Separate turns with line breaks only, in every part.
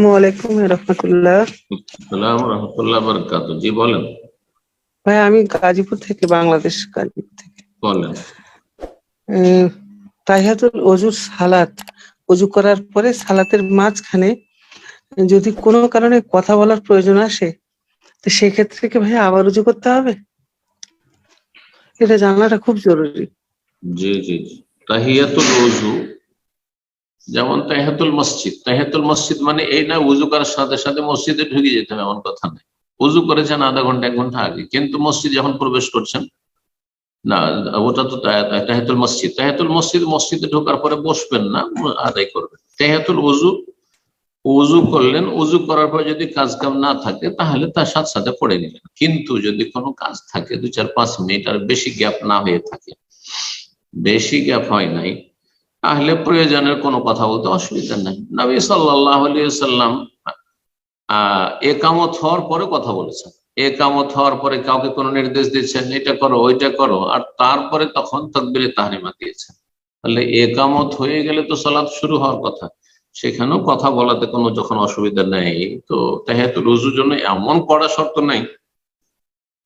আসসালামু আলাইকুম রহমতুল্লাহ।
সালাম রহমতুল্লাহ বরকাত জি বলেন।
ভাই আমি গাজীপুর থেকে বাংলাদেশ গাজীপুর থেকে।
বলেন।
তাহিয়াতুল অজুর সালাত। অজু করার পরে সালাতের মাঝখানে যদি কোনো কারণে কথা বলার প্রয়োজন আসে তো সেক্ষেত্রে কি ভাই আবার উজু করতে হবে? এটা জানাটা খুব জরুরি।
জি জি তাহিয়াতুল যেমন তাহিয়াতুল মসজিদ। তাহিয়াতুল মসজিদ মানে এই না উজু করার সাথে সাথে মসজিদে ঢুকে যেতে হবে, এমন কথা নেই উজু করেছেন আধা ঘণ্টা, এক ঘণ্টা আগে। কিন্তু মসজিদ যখন প্রবেশ করছেন, না, ওটা তো তাহ- তাহিয়াতুল মসজিদ। তাহিয়াতুল মসজিদ, মসজিদে ঢোকার পরে বসবেন না, আদায় করবেন। তাহিয়াতুল উজু উজু করলেন, উজু করার পর যদি কাজ কাম না থাকে, তাহলে তার সাথে সাথে পড়ে নিলেন কিন্তু যদি কোনো কাজ থাকে, দু চার পাঁচ মিনিট, আর বেশি গ্যাপ না হয়ে থাকে, বেশি গ্যাপ হয় নাই তাহলে প্রয়োজনের কোনো কথা বলতে অসুবিধা নেই। নবী সাল্লাহ সাল্লাম একামত হওয়ার পরে কথা বলেছেন। একামত হওয়ার পরে কাউকে কোনো নির্দেশ দিচ্ছেন, এটা করো, ওইটা করো, আর তারপরে তখন তকবিরে তাহরিমা দিয়েছেন তাহলে একামত হয়ে গেলে তো সালাত শুরু হওয়ার কথা। সেখানেও কথা বলাতে কোনো যখন অসুবিধা নেই, তো তাহেতুল উজুর জন্য এমন কড়া শর্ত নেই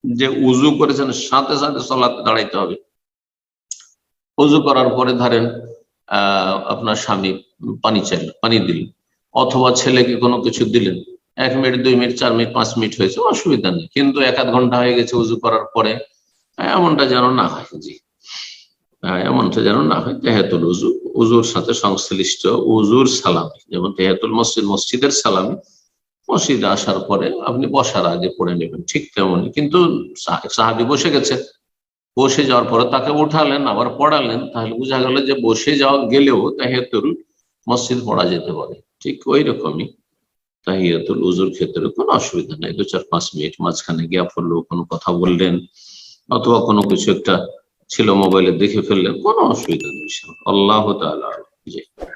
যে উজু করেছেন, সাথে সাথে সলাতে দাঁড়াইতে হবে। উজু করার পরে ধরেন আপনার স্বামী পানি চাইল পানি দিলেন অথবা ছেলেকে কোনো কিছু দিলেন। এক মিনিট দুই মিনিট চার মিনিট পাঁচ মিনিট হয়েছে অসুবিধা নেই। কিন্তু এক আধ ঘণ্টা হয়ে গেছে উজু করার পরে এমনটা যেন না হয় জি। আহ, এমনটা যেন না হয় তেহাতুল উজু উজুর সাথে সংশ্লিষ্ট উজুর সালামি। যেমন তেহাতুল মসজিদ মসজিদের সালামি। মসজিদে আসার পরে আপনি বসার আগে পড়ে নেবেন ঠিক তেমনই। কিন্তু সাহাবি বসে গেছে। বসে যাওয়ার পরে তাকে উঠালেন, আবার পড়ালেন। তাহলে বোঝা গেল যে বসে যাওয়া গেলেও তাহিয়াতুল মসজিদ পড়া যেতে পারে। ঠিক ওই রকমই তাহিয়াতুল উজুর ক্ষেত্রে কোনো অসুবিধা নেই। দু চার পাঁচ মিনিট মাঝখানে গিয়া পড়ল কোনো কথা বললেন, অথবা কোনো কিছু একটা ছিল মোবাইলে দেখে ফেললেন, কোনো অসুবিধা নেই আল্লাহ তাআলা জি।